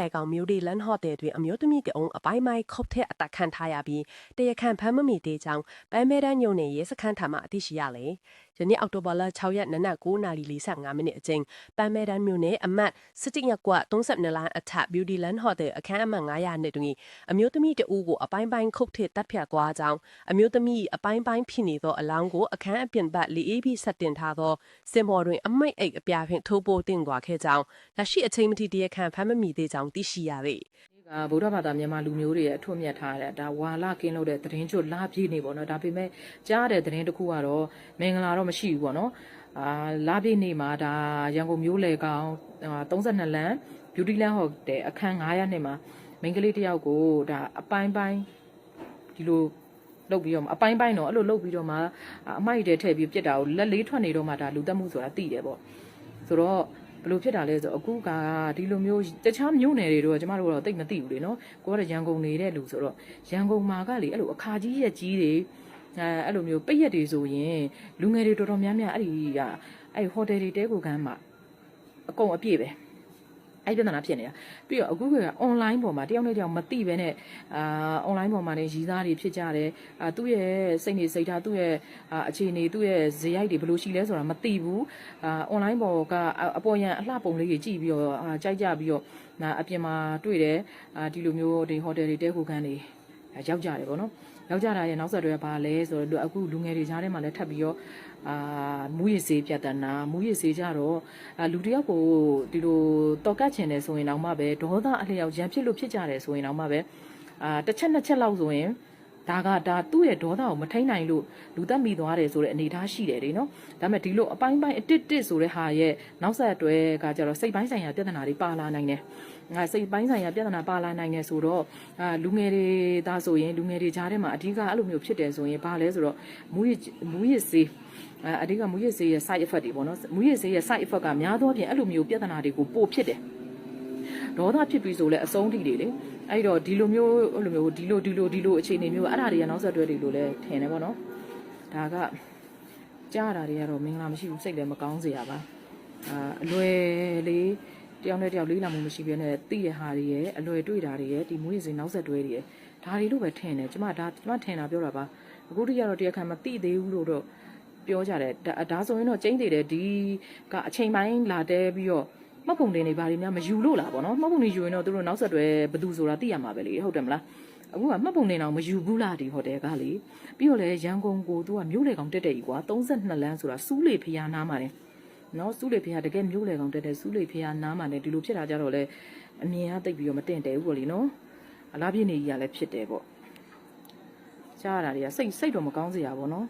လဲကောင်မြို့ဒီလန်ဟော့တယ်တွင်အမျိုးသမီးတအုံအပိုင်းပိုင်းခုတ်တဲ့အတက်ခံထားရပြီးတရားခံဖမ်းမမိသေးကြောင်းပန်းမဲတန်းညုံနယ်ရဲစခန်းထမှအသိရှိရလေ ယနေ့အောက်တိုဘာလ6ရက်နနက်9:45မိနစ်အချိန်ပန်းမဲတန်းမြို့နယ်အမတ်စစ်တိရက်ကွက်32လမ်းအထက် Beauty Land Hotel အခန်းအမှတ်900နှစ်တွင်အမျိုးသမီးတဦးကိုအပိုင်းပိုင်းခုတ်ထတက်ဖြတ်သွားကြောင်းအမျိုးသမီးအပိုင်းပိုင်းဖြစ်နေသောအလောင်းကိုအခန်းအပြင်ဘက်လီအေးပြီးဆက်တင်ထားသောစင်ပေါ်တွင်အမိတ်အိတ်အပြာဖြင့်ထိုးပိုးတင်သွားခဲ့ကြောင်းလက်ရှိအချိန်မထိတရားခံဖမ်းမမိသေးကြောင်းသိရှိရသည် ကဗုဒ္ဓဘာသာမြန်မာလူမျိုးတွေရဲ့အထွတ်အမြတ်ထားတဲ့ဒါဝါလကင်းလို့တဲ့သတင်းကျွတ်လာပြည့်နေပေါ့နော်ဒါပေမဲ့ကြားတဲ့သတင်းတစ်ခုကတော့မင်္ဂလာတော့မရှိဘူးပေါ့နော်အာလာပြည့်နေမှာဒါရန်ကုန်မြို့လေကောင်32လမ်း beauty land ဟော့တဲ့အခန်း900နှစ်မှာမိန်းကလေးတစ်ယောက်ကိုဒါအပိုင်းပိုင်းဒီလိုလုတ်ပြီးတော့မှအပိုင်းပိုင်းတော့အဲ့လိုလုတ်ပြီးတော့မှအမိုက်တဲထည့်ပြီးပြစ်တာကိုလက်လေးထွက်နေတော့မှဒါလူတက်မှုဆိုတာသိတယ်ပေါ့ဆိုတော့ ဘယ်လိုဖြစ်တာလဲဆိုတော့အခုကဒီလိုမျိုးတခြားမြို့နယ်တွေတော့ကျမတို့ကတော့တိတ်မသိဘူးလေနော်ကိုကတော့ရန်ကုန်နေတဲ့လူဆိုတော့ရန်ကုန်မှာကလေအဲ့လိုအခါကြီးရက်ကြီးတွေအဲအဲ့လိုမျိုးပိတ်ရက်တွေဆိုရင်လူငယ်တွေတော်တော်များများအဲ့ဒီကအဲ့ဟိုတယ်တွေတဲကိုကမ်းမှာအကုန်အပြည့်ပဲ အဲ့ပြဿနာဖြစ်နေတာပြီးတော့အခုက online ပေါ်မှာတယောက်နဲ့တယောက်မသိပဲနဲ့အာ online ပေါ်မှာနေရည်သားတွေဖြစ်ကြတယ်အာသူ့ရဲ့စိတ်နေစိတ်ထားသူ့ရဲ့အာအခြေအနေသူ့ရဲ့ဇေယိုက်တွေဘယ်လိုရှိလဲဆိုတာမသိဘူးအာ online ပေါ်ကအပေါ်ရန်အလှပုံလေးကြီးကြည့်ပြီးတော့အာကြိုက်ကြပြီးတော့နာအပြင်မှာတွေ့တယ်အာဒီလိုမျိုးဒီဟိုတယ်တွေတဲခိုခန်းတွေ ရောက်ကြတယ်ပေါ့နော်ရောက်ကြတာရဲ့နောက်ဆက်တွဲဘာလဲဆိုတော့အခုလူငယ်တွေကြားထဲမှာလည်းထပ်ပြီးတော့အာမူရည်စေးပြတ်တနာမူရည်စေးကြတော့အာလူတယောက်ကိုဒီလိုတော်ကတ်ချင်တယ်ဆိုရင်တော့မှပဲဒေါသအလျောက်ရန်ဖြစ်လို့ဖြစ်ကြတယ်ဆိုရင်တော့မှပဲအာတစ်ချက်နှစ်ချက်လောက်ဆိုရင် ဒါကဒါသူ့ရဲ့ဒေါသကိုမထိန်နိုင်လို့လူသက်မိသွားတယ်ဆိုတဲ့အနေအထားရှိတယ်လေနော်ဒါပေမဲ့ဒီလိုအပိုင်းပိုင်းအတစ်တစ်ဆိုတဲ့ဟာရဲ့နောက်ဆက်တွဲကကြတော့စိတ်ပိုင်းဆိုင်ရာပြဿနာတွေပါလာနိုင်တယ်ငါစိတ်ပိုင်းဆိုင်ရာပြဿနာပါလာနိုင်တယ်ဆိုတော့အာလူငယ်တွေဒါဆိုရင်လူငယ်တွေကြားထဲမှာအဓိကအဲ့လိုမျိုးဖြစ်တယ်ဆိုရင်ဘာလဲဆိုတော့မူရစ်မူရစ်စေးအဲအဓိကမူရစ်စေးရဲ့ side effect တွေပေါ့နော်မူရစ်စေးရဲ့ side effect ကများသောအားဖြင့်အဲ့လိုမျိုးပြဿနာတွေကိုပိုဖြစ်တယ် ဒေါသဖြစ်ပြီးဆိုလဲအဆုံးထိတွေလေအဲ့တော့ဒီလိုမျိုးအဲ့လိုမျိုးဒီလိုဒီလိုဒီလိုအခြေအနေမျိုးအဲ့ဒါတွေကနောက်ဆက်တွဲတွေလို့လဲထင်တယ်ပေါ့နော်ဒါကကြားတာတွေကတော့မင်္ဂလာမရှိဘူးစိတ်လည်းမကောင်းစေရပါအာအလွယ်လေးတယောက်နဲ့တယောက်လေးလာမှုမရှိဘဲနဲ့သိရဟာတွေရဲ့အလွယ်တွေ့တာတွေရဲ့ဒီမွေးစဉ်နောက်ဆက်တွဲတွေရဲ့ဒါတွေလို့ပဲထင်တယ်ကျမဒါကျမထင်တာပြောတာပါအခုတည်းကတော့တရားခံမသိသေးဘူးလို့တော့ပြောကြတယ်ဒါဒါဆိုရင်တော့ကျင်းသေးတယ်ဒီကအချိန်ပိုင်းလာတဲပြီးတော့ မှတ်ပုံတင်တွေဘာတွေများမယူလို့လားပေါ့နော်မှတ်ပုံတွေယူရင်တော့သူတို့နောက်ဆက်တွဲဘယ်သူဆိုတာသိရမှာပဲလေဟုတ်တယ်မလားအခုကမှတ်ပုံတင်အောင်မယူဘူးလားဒီဟိုတယ်ကလေပြီးတော့လေရန်ကုန်ကိုသူကမြို့လေကောင်တက်တက်ကြီးကွာ32လမ်းဆိုတာစူးလေဖျားနားမှာတယ်နော်စူးလေဖျားတကယ်မြို့လေကောင်တက်တက်စူးလေဖျားနားမှာတယ်ဒီလိုဖြစ်တာကြတော့လေအမြင်ကတိတ်ပြီးတော့မတင်တယ်ဘူးပေါ့လေနော်အလားပြည့်နေကြီးကလည်းဖြစ်တယ်ပေါ့ကြားရတာတွေကစိတ်စိတ်တော့မကောင်းစရာပေါ့နော်